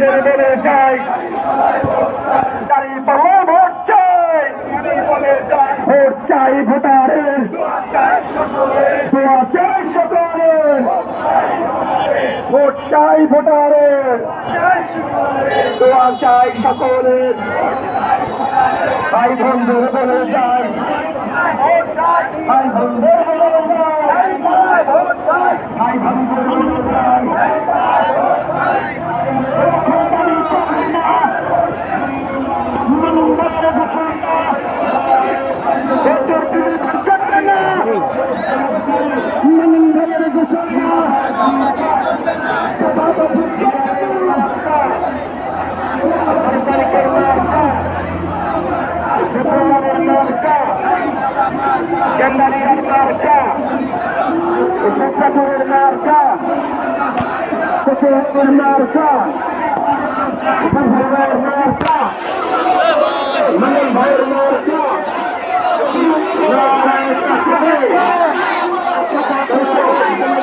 আপনাদের বলে যাই। চাই। ভোট চাই ভোটারের। চাই সকলের। ভোট চাই ভোটারের। দোয়া চাই সকলের। ভাই বন্ধুর বলে যাই। ভাই বন্ধুর Kendaraan marka, Isapaturin marka, Kutuhin marka, Paghalar marka, Manilbhayar